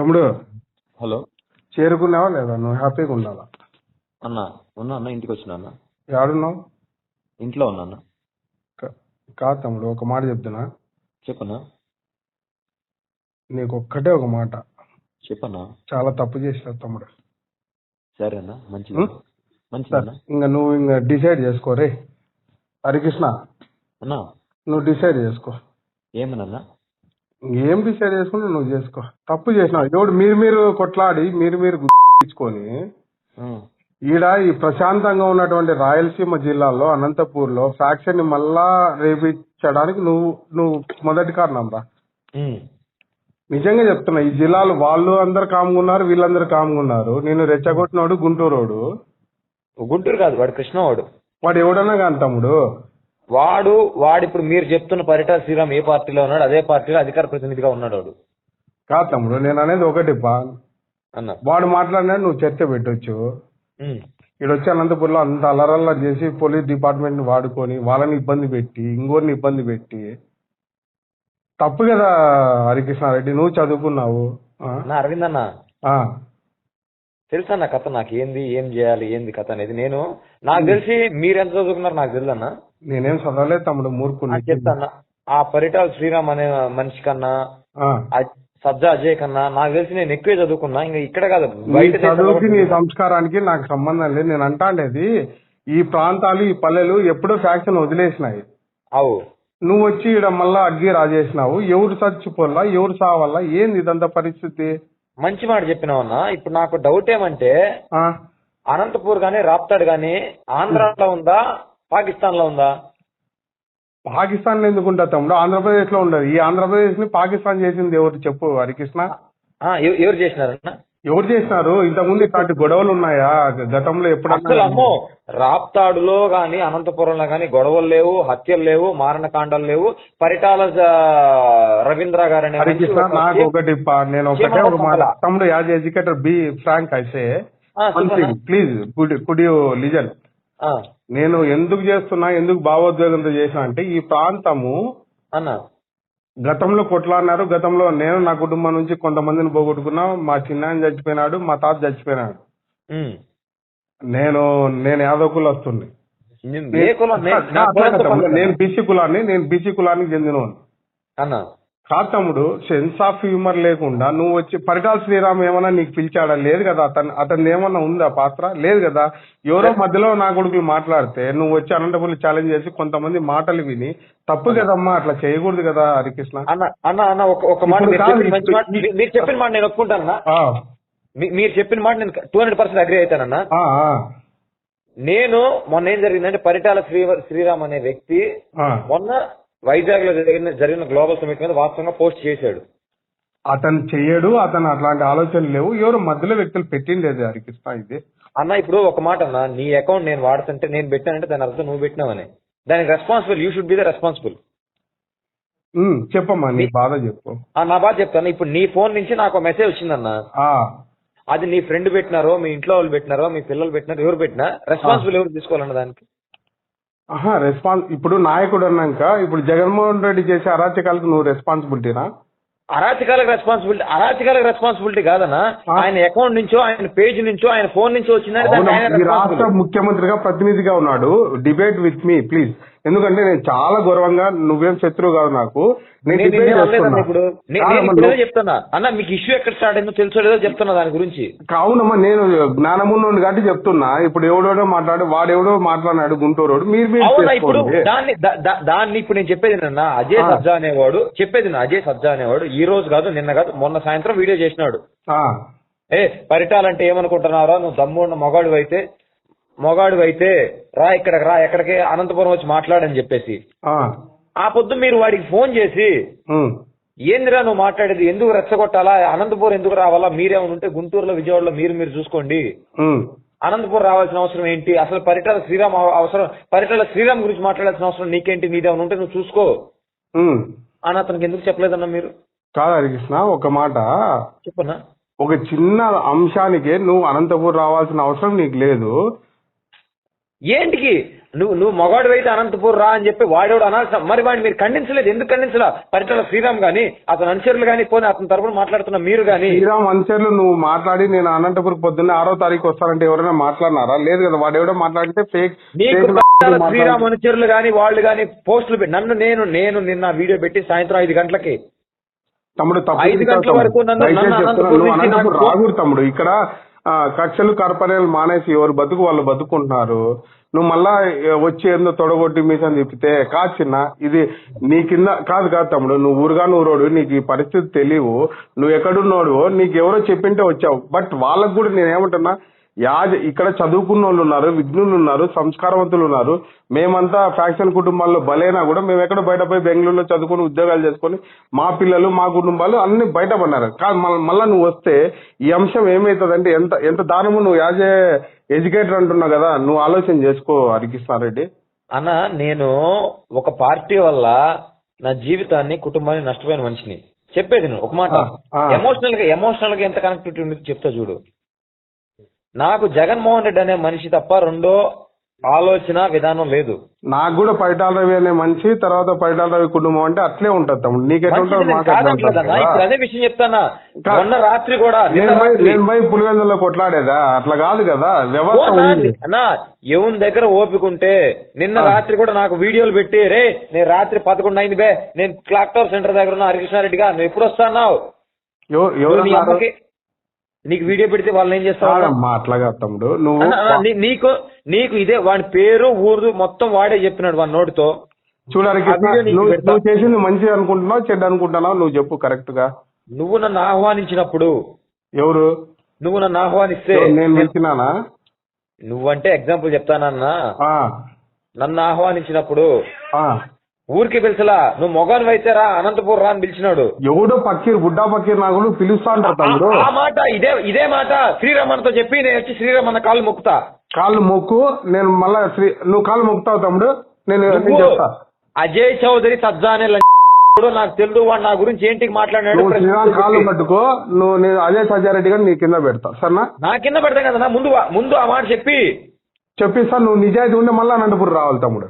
తమ్ముడు హలో. చేరుకున్నావా లేదా? నువ్వు హ్యాపీగా ఉండాలా అన్న ఉన్నా అన్న ఇంటికి వచ్చిన అన్న? ఏడున్నావు ఇంట్లో ఉన్నా అన్న. కాదు తమ్ముడు ఒక మాట చెప్తున్నా. చెప్పన్నా? నీకు ఒక్కటే ఒక మాట. చెప్పన్నా? చాలా తప్పు చేసినావు తమ్ముడు. సరే అన్న మంచిది. ఉం? మంచిది సరే అన్న ఇంకా నువ్వు ఇంకా డిసైడ్ చేసుకో రే. హరికృష్ణ అన్న. నువ్వు డిసైడ్ చేసుకో. ఏమన్నా ఏం డిసైడ్ చేసుకుంటే నువ్వు చేసుకో. తప్పు చేసినావు. ఎవడు మీరు మీరు కొట్లాడి మీరు మీరు ఇచ్చుకొని ఈడ ఈ ప్రశాంతంగా ఉన్నటువంటి రాయలసీమ జిల్లాలో అనంతపూర్లో ఫ్రాక్షన్ని మళ్ళా రేపించడానికి నువ్వు నువ్వు మొదటి కారణం రా. నిజంగా చెప్తున్నా ఈ జిల్లాలో వాళ్ళు అందరు కాముకున్నారు వీళ్ళందరూ కాముకున్నారు నేను రెచ్చగొట్టినోడు గుంటూరోడు. గుంటూరు కాదు వాడు కృష్ణవాడు. వాడు ఎవడన్నా కాని తమ్ముడు. వాడు వాడు ఇప్పుడు మీరు చెప్తున్న పరిటాల శ్రీరామ్ ఏ పార్టీలో ఉన్నాడు అదే పార్టీలో అధికార ప్రతినిధిగా ఉన్నాడు వాడు. కాదు తమ్ముడు నేను అనేది ఒకటి పా. అన్న. వాడు మాట్లాడినా నువ్వు చర్చ పెట్టొచ్చు. ఇక్కడ వచ్చి అనంతపూర్లో అంత అలరల్లా చేసి పోలీస్ డిపార్ట్మెంట్ని వాడుకొని వాళ్ళని ఇబ్బంది పెట్టి ఇంకోరిని ఇబ్బంది పెట్టి తప్పు కదా హరికృష్ణారెడ్డి నువ్వు చదువుకున్నావు? నా అరవింద్ అన్న. తెలుసా నా కథ? నాకు ఏంది ఏం చేయాలి? ఏంది కథ అనేది? నేను నాకు తెలిసి మీరు ఎంత చదువుకున్నారు నాకు తెలుసు అన్న. నేనేం చదవలేదు తమ్ముడు మూర్ఖుని చెప్తా అన్న ఆ పరిటాల శ్రీరామ్ అనే మనిషి కన్నా సజ్జా అజయ్ కన్నా నాకు తెలిసి నేను ఎక్కువే చదువుకున్నా ఇంకా ఇక్కడ కాదు బయట చదువుకి నీ సంస్కారానికి నాకు సంబంధం లేదు. నేను అంటాండేది ఈ ప్రాంతాలు ఈ పల్లెలు ఎప్పుడో ఫ్యాక్షన్ వదిలేసినాయి. అవు. నువ్వు వచ్చి ఈడ మళ్ళా అగ్గి రాజేసినావు. ఎవరు చచ్చిపోల్లా ఎవరు సావల్లా ఏంది ఇదంతా పరిస్థితి? మంచి మాట చెప్పినావు అన్న ఇప్పుడు నాకు డౌట్ ఏమంటే ఆ. అనంతపూర్ గానీ రాప్తాడ్ గానీ ఆంధ్రాలో ఉందా పాకిస్తాన్లో ఉందా? పాకిస్తాన్ ఎందుకుంటా తమ్ముడు? ఆంధ్రప్రదేశ్లో ఉండదు. ఈ ఆంధ్రప్రదేశ్ని పాకిస్తాన్ చేసింది ఎవరు? చెప్పు హరికృష్ణ. ఎవరు చేసినారన్న ఎవరు చేసినారు? ఇంతకుముందు ఇట్లాంటి గొడవలు ఉన్నాయా? గతంలో ఎప్పుడన్నా? అమ్మో రాప్తాడులో గాని అనంతపురంలో గాని గొడవలు లేవు హత్యలు లేవు మారణకాండాలు లేవు. పరిటాల రవీంద్ర గారు హరికృష్ణ నాకు ఒకటి నేను ఒకటే ఒక మాట. తమ్ముడు యాజ్ ఎడ్యుకేటర్ బి ఫ్రాంక్ అయితే. Please could could you listen? నేను ఎందుకు చేస్తున్నా ఎందుకు భావోద్వేగంతో చేసిన అంటే ఈ ప్రాంతము అన్న గతంలో కొట్లాడినారు గతంలో నేను నా కుటుంబం నుంచి కొంతమందిని పోగొట్టుకున్నా మా చిన్నాయన చచ్చిపోయినాడు మా తాత చచ్చిపోయినాడు. నేను నేను యాదవ్ కులస్తుని నేను బీసీ కులాన్ని నేను బీసీ కులానికి చెందినవాడిని అన్న కాదు తమ్ముడు సెన్స్ ఆఫ్ హ్యూమర్ లేకుండా నువ్వు వచ్చి పరిటాల శ్రీరామ్ ఏమన్నా నీకు పిలిచాడా? లేదు కదా అతను అతను ఏమన్నా ఉందా పాత్ర? లేదు కదా. ఎవరో మధ్యలో నా కొడుకులు మాట్లాడితే నువ్వు వచ్చి అనంతపురం ఛాలెంజ్ చేసి కొంతమంది మాటలు విని తప్పు కదమ్మా అట్లా చేయకూడదు కదా హరికృష్ణ. అన్న అన్న అన్న ఒక మాట మీరు చెప్పిన మాట నేను ఒప్పుకుంటానన్నా మీరు చెప్పిన మాట నేను టూ హండ్రెడ్ పర్సెంట్ అగ్రి అవుతానన్నా నేను మొన్న ఏం జరిగిందంటే పరిటాల శ్రీ శ్రీరామ్ అనే వ్యక్తి. మొన్న వైజాగ్లో జరిగిన జరిగిన గ్లోబల్ సమిట్ మీద వాస్తవంగా పోస్ట్ చేశాడు. అతను చెయ్యడు అతను అట్లాంటి ఆలోచనలు లేవు. ఎవరు మధ్యలో వ్యక్తులు పెట్టిండేది హరికృష్ణ ఇది. అన్న ఇప్పుడు ఒక మాట అన్న నీ అకౌంట్ నేను వాడుతుంటే నేను పెట్టానంటే దాని అర్థం నువ్వు పెట్టినావని. దానికి responsible you should be the responsible చెప్పమ్మా నీ బాధ చెప్పు. నా బాధ చెప్తాను. ఇప్పుడు నీ ఫోన్ నుంచి నాకు మెసేజ్ వచ్చిందన్న. అది నీ ఫ్రెండ్ పెట్టినారో మీ ఇంట్లో వాళ్ళు పెట్టినారో మీ పిల్లలు పెట్టినారో ఎవరు పెట్టినా రెస్పాన్సిబుల్ ఎవరు తీసుకోవాలన్న దానికి? ఆహా రెస్పాన్స్ ఇప్పుడు నాయకుడు అన్నాక ఇప్పుడు జగన్మోహన్ రెడ్డి చేసే అరాచకాలకు నువ్వు రెస్పాన్సిబిలిటీనా అరాచకాలకు రెస్పాన్సిబిలిటీ అరాచకాలకు రెస్పాన్సిబిలిటీ కాదన్నా. ఆయన అకౌంట్ నుంచో ఆయన పేజ్ నుంచో ఆయన ఫోన్ నుంచో ఈ రాష్ట్ర. ముఖ్యమంత్రిగా ప్రతినిధిగా ఉన్నాడు డిబేట్ విత్ మీ ప్లీజ్ ఎందుకంటే నేను చాలా గౌరవంగా నువ్వేం శత్రువు కాదు నాకు. నేను నిన్నేం చేస్తున్నా. ఇప్పుడు? నే- నేను కాదమ్మా, ఇప్పుడు ఏదో నువ్వు- చెప్తున్నా. అన్న మీకు ఇష్యూ ఎక్కడ స్టార్ట్ అయిందో తెలుసో లేదో చెప్తున్నా దాని గురించి. అవునమ్మా నేను జ్ఞానమున్నోడు కాబట్టి చెప్తున్నా. ఇప్పుడు ఎవడెవడో మాట్లాడు వాడెవడో మాట్లాడినాడు గుంటూరోడు మీరు మీరు అవునా ఇప్పుడు చేసుకోండి. దాన్ని దా- దా- దాన్ని ఇప్పుడు నేను చెప్పేది అన్న అజయ్ ఆ. సజ్జా అనేవాడు చెప్పేది నా అజయ్ సజ్జా అనేవాడు ఈ రోజు కాదు నిన్న కాదు మొన్న సాయంత్రం వీడియో చేసినాడు. ఆ, ఏ పరిటాలంటే ఏమనుకుంటున్నారా? నువ్వు దమ్ము ఉన్న మొగాడు అయితే మొగాడు అయితే రా ఇక్కడికి రా ఎక్కడికి? అనంతపురం వచ్చి మాట్లాడని చెప్పేసి. ఆ, పొద్దు మీరు వాడికి ఫోన్ చేసి ఏందిరా నువ్వు మాట్లాడేది? ఎందుకు రెచ్చగొట్టాలా? అనంతపురం ఎందుకు రావాలా? మీరేమైనా ఉంటే గుంటూరులో విజయవాడలో మీరు మీరు చూసుకోండి. అనంతపురం రావాల్సిన అవసరం ఏంటి? అసలు పరిటాల శ్రీరామ్ అవ- అవసరం పరిటాల శ్రీరామ్ గురించి మాట్లాడాల్సిన అవసరం నీకేంటి? నీదేమైనా ఉంటే నువ్వు చూసుకో. అని అతనికి ఎందుకు చెప్పలేదన్నా మీరు? కాదు హరికృష్ణ ఒక మాట. చెప్పన్నా ఒక చిన్న అంశానికే నువ్వు అనంతపూర్ రావాల్సిన అవసరం నీకు లేదు. ఏంటికి? నువ్వు నువ్వు మగాడు అయితే అనంతపూర్ రా అని చెప్పి వాడేవాడు అనాల్సిన మరి వాడిని మీరు ఖండించలేదు. ఎందుకు ఖండించలా? పరిటాల శ్రీరామ్ గాని అతని అనుచరులు గాని పోనీ అతని తరపున మాట్లాడుతున్న మీరు గాని శ్రీరామ్ అంచర్లు నువ్వు మాట్లాడి నేను అనంతపురం పొద్దున్నే ఆరో తారీఖు వస్తానంటే ఎవరైనా మాట్లాడినారా? లేదు కదా వాడు ఎవడో మాట్లాడితే ఫేక్ శ్రీరామ్ అనుచరులు గాని వాళ్ళు గాని పోస్టులు పెట్టి నన్ను నేను నేను నిన్న వీడియో పెట్టి సాయంత్రం ఐదు గంటలకి తమ్ముడు తప్పు ఐదు గంటల. వరకు నన్ను- తమ్ముడు. ఇక్కడ కక్షలు కార్పణ్యాలు మానేసి ఎవరు బతుకు వాళ్ళు బతుకుంటున్నారు. నువ్వు మళ్ళా వచ్చి ఏందో తొడగొట్టి మీసని తిప్పితే కాదు చిన్న ఇది నీ కింద కాదు కాదు తమ్ముడు నువ్వు ఊరుగా ఊరోడు నీకు ఈ పరిస్థితి తెలియవు నువ్వు ఎక్కడున్నాడు నీకు ఎవరో చెప్పింటే వచ్చావు. బట్ వాళ్ళకు కూడా నేనేమంటున్నా యాజ ఇక్కడ చదువుకున్న వాళ్ళు ఉన్నారు విఘ్నులు ఉన్నారు సంస్కారవంతులు ఉన్నారు. మేమంతా ఫ్యాక్షన్ కుటుంబాల్లో బలైనా కూడా మేము ఎక్కడ బయట పోయి బెంగళూరులో చదువుకొని ఉద్యోగాలు చేసుకొని మా పిల్లలు మా కుటుంబాలు అన్ని బయటపడినారు కానీ మళ్ళీ నువ్వు వస్తే ఈ అంశం ఏమవుతుందంటే ఎంత ఎంత దానము నువ్వు యాజ్ ఏ ఎడ్యుకేటర్ అంటున్నావు కదా నువ్వు ఆలోచన చేసుకో హరికృష్ణారెడ్డి. అన్న నేను ఒక పార్టీ వల్ల నా జీవితాన్ని కుటుంబాన్ని నష్టపోయిన మనిషిని. చెప్పేది నేను ఒక మాట. ఎమోషనల్గా ఎమోషనల్గా ఎంత కనెక్టివిటీ ఉంది చెప్తా చూడు. నాకు జగన్మోహన్ రెడ్డి అనే మనిషి తప్ప రెండో ఆలోచన విధానం లేదు. నాకు కూడా పైటాల రవి అనే మనిషి తర్వాత పైటాల రవి కుటుంబం అంటే అట్లే ఉంటది తమ్ముడు. నీకెట్లా అదే విషయం చెప్తానా మొన్న రాత్రి కూడా నేను పోయి కొట్లాడేదా? అట్లా కాదు కదా వ్యవస్థ అన్నా ఎవరి దగ్గర ఓపిక ఉంటే నిన్న. రాత్రి కూడా నాకు వీడియోలు పెట్టి రే నేను రాత్రి పదకొండు అయింది బే నేను క్లాక్ టవర్ సెంటర్ దగ్గర ఉన్న హరికృష్ణారెడ్డిగా నువ్వు ఎప్పుడు వస్తాన్నావు? నీకు వీడియో పెడితే వాళ్ళని ఏం చేస్తావు? కాదమ్మా అట్లాగా తమ్ముడు. నువ్వు నీకు నీకు ఇదే వాడి పేరు ఊరు మొత్తం వాడే చెప్పినాడు వాడి నోటితో. చూడడానికి నువ్వు చేసింది మంచిది అనుకుంటున్నావు చెడ్డ అనుకుంటున్నావు? నువ్వు చెప్పు కరెక్ట్గా. నువ్వు నన్ను ఆహ్వానించినప్పుడు. ఎవరు? నువ్వు నన్ను ఆహ్వానిస్తే నేను పిలిచినానా? నువ్వంటే ఎగ్జాంపుల్ చెప్తానన్నా. నన్ను ఆహ్వానించినప్పుడు ఆ. ఊరికి పిలిచలా నువ్వు మొగాను అయితే రా అనంతపూర్ రా అని పిలిచినాడు. ఎవడో పక్కీర్ బుడ్డా పక్కీర్ నాకు పిలుస్తా అంటారు తమ్ముడు ఆ- మాట ఇదే ఇదే మాట శ్రీరామన్నతో చెప్పి నేను వచ్చి శ్రీరామన్న కాళ్ళు మొక్కుతా. కాళ్ళు మొక్కు నేను మళ్ళా శ్రీ నువ్వు కాళ్ళు మొక్కుతావు తమ్ముడు నేను చెప్తా. అజయ్ చౌదరి సజ్జా అనే నాకు తెలుసు వాడు నా గురించి ఏంటి మాట్లాడినాడు నువ్వు శ్రీరామ్ కాళ్ళు. పట్టుకో నువ్వు నేను అజయ్ సజ్జారెడ్డి గారిని నీ కింద పెడతా సరేనా? నా కింద పెడతాం కదా ముందు ముందు ఆ మాట చెప్పి. చెప్పిస్తా నువ్వు నిజాయితీ ఉంటే మళ్ళీ అనంతపురం రావాలి తమ్ముడు.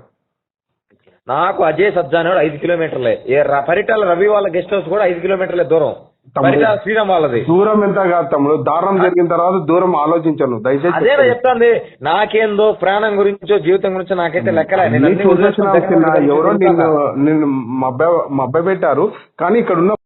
నాకు అజయ్ సజ్జా అనేవాడు ఐదు కిలోమీటర్లే. ఏ ర- పరిటాల రవి వాళ్ళ గెస్ట్ హౌస్ కూడా ఐదు కిలోమీటర్లే దూరం. తమ్ముడు. పరిటాల శ్రీరామ్ వాళ్ళది. దూరం ఎంత కాదు తమ్ముడు. దారుణం జరిగిన తర్వాత దూరం ఆలోచించను. దయచేసి చెప్తున్నా. చెప్తాంది. నాకేందో ప్రాణం గురించో జీవితం గురించో నాకైతే లెక్కలే. నేను నీ ఎవరో. నిన్ను నిన్ను మబ్బ మబ్బ పెట్టారు. కానీ ఇక్కడ ఉన్న